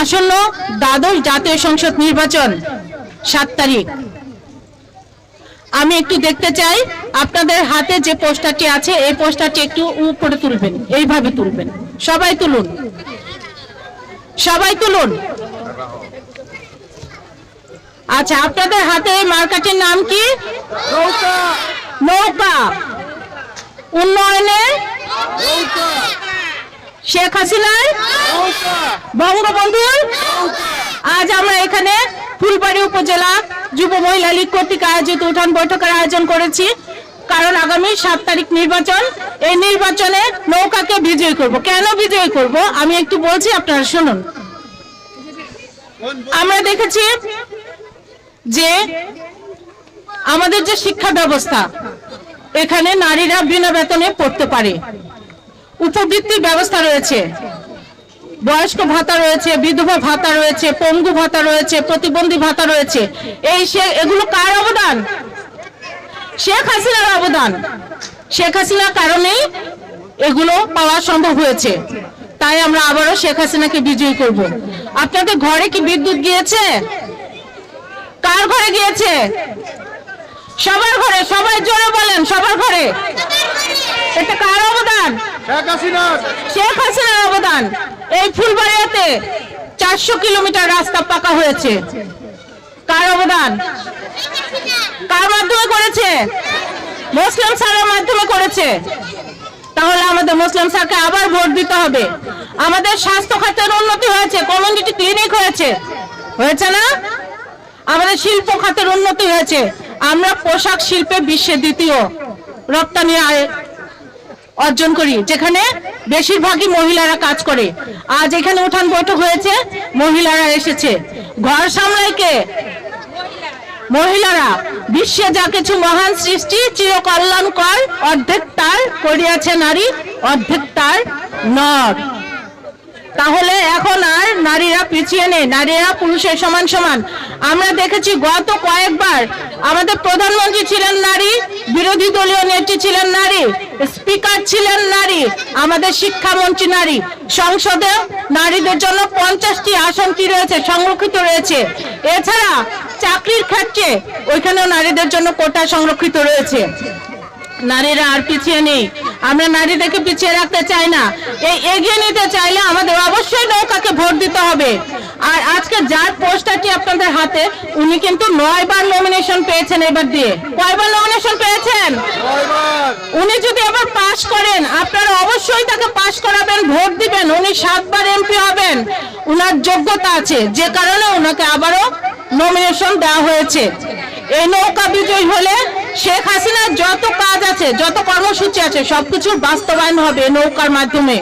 আসন্ন দ্বাদশ জাতীয় সংসদ নির্বাচন সাত তারিখ। আমি একটু দেখতে চাই আপনাদের হাতে যে পোস্টারটি আছে এই পোস্টারটি একটু উপরে তুলবেন এইভাবে তুলবেন। সবাই তুলুন। সবাই তুলুন। আচ্ছা আপনাদের হাতে এই মার্কাটির নাম কি? নৌকা। উন্নয়নে শেখ হাসিনার? বঙ্গবন্ধুর আজ আমরা এখানে ফুলবাড়ি উপজেলা যুব মহিলা লীগ কর্তৃক আয়োজিত উঠান বৈঠকের আয়োজন করেছি। কারণ আগামী সাত তারিখ নির্বাচন, এই নির্বাচনে নৌকাকে বিজয়ী করব। কেন বিজয়ী করব? আমি একটু বলছি, আপনারা শুনুন। আমরা দেখেছি যে আমাদের যে শিক্ষা ব্যবস্থা, এখানে নারীরা বিনা বেতনে পড়তে পারে। উপবৃত্তির ব্যবস্থা রয়েছে। বয়স্ক ভাতা রয়েছে, বিধবা ভাতা রয়েছে, পঙ্গু ভাতা রয়েছে, প্রতিবন্ধী ভাতা রয়েছে। এই সে, এগুলো কার অবদান? শেখ হাসিনার অবদান। শেখ হাসিনার কারণেই এগুলো পাওয়া সম্ভব হয়েছে। তাই আমরা আবারও শেখ হাসিনাকে বিজয়ী করব। আপনাদের ঘরে কি বিদ্যুৎ গিয়েছে? কার ঘরে গিয়েছে? সবার ঘরে, সবাই জোরে বলেন, সবার ঘরে। এটা কার অবদান? শেখ হাসিনার। অবদান। এই ফুলবাড়িয়াতে চারশো কিলোমিটার রাস্তা পাকা হয়েছে। কার অবদান? কার মাধ্যমে করেছে? মুসলিম স্যারের মাধ্যমে করেছে। তাহলে আমাদের মুসলিম স্যারকে আবার ভোট দিতে হবে। আমাদের স্বাস্থ্য খাতের উন্নতি হয়েছে কমিউনিটি ক্লিনিক হয়েছে। হয়েছে না? আমাদের শিল্প খাতের উন্নতি হয়েছে। আমরা পোশাক শিল্পে বিশ্বে দ্বিতীয়। রপ্তানি আয় অর্জন করি, যেখানে বেশিরভাগই মহিলারা কাজ করে। আজ এখানে উঠান বৈঠক হয়েছে, মহিলারা এসেছে। ঘর সামলাই কে? মহিলারা, বিশ্বে যা কিছু মহান সৃষ্টি চির কল্যাণকর অর্ধেক তার করিয়াছে নারী, অর্ধেক তার নর। তাহলে এখন আর নারীরা পিছিয়ে নেই, নারীরা পুরুষের সমান সমান। আমরা দেখেছি গত কয়েকবার আমাদের প্রধানমন্ত্রী ছিলেন নারী বিরোধী দলীয় নেত্রী ছিলেন নারী, স্পিকার ছিলেন নারী, আমাদের শিক্ষামন্ত্রী নারী। সংসদে নারীদের জন্য পঞ্চাশটি আসন কি রয়েছে? সংরক্ষিত রয়েছে। এছাড়া চাকরির ক্ষেত্রে ওইখানেও নারীদের জন্য কোটা সংরক্ষিত রয়েছে। নারীরা আর পিছিয়ে নেই। আমরা নারীদেরকে পিছিয়ে রাখতে চাই না। এই এগিয়ে নিতে চাইলে আমাদের অবশ্যই নৌকাকে ভোট দিতে হবে। আর আজকে যার পোস্টারটি আপনাদের হাতে, উনি কিন্তু নয় বার নমিনেশন পেয়েছেন এবার দিয়ে। কয়বার নমিনেশন পেয়েছেন? উনি যদি আবার পাশ করেন, আপনারা অবশ্যই তাকে পাশ করাবেন, ভোট দিবেন। উনি সাতবার এমপি হবেন। উনার যোগ্যতা আছে। যে কারণে ওনাকে আবারও নমিনেশন দেওয়া হয়েছে। এই নৌকা বিজয়ী হলে শেখ হাসিনার যত কাজ আছে, যত কর্মসূচি আছে, সবকিছুর বাস্তবায়ন হবে নৌকার মাধ্যমে।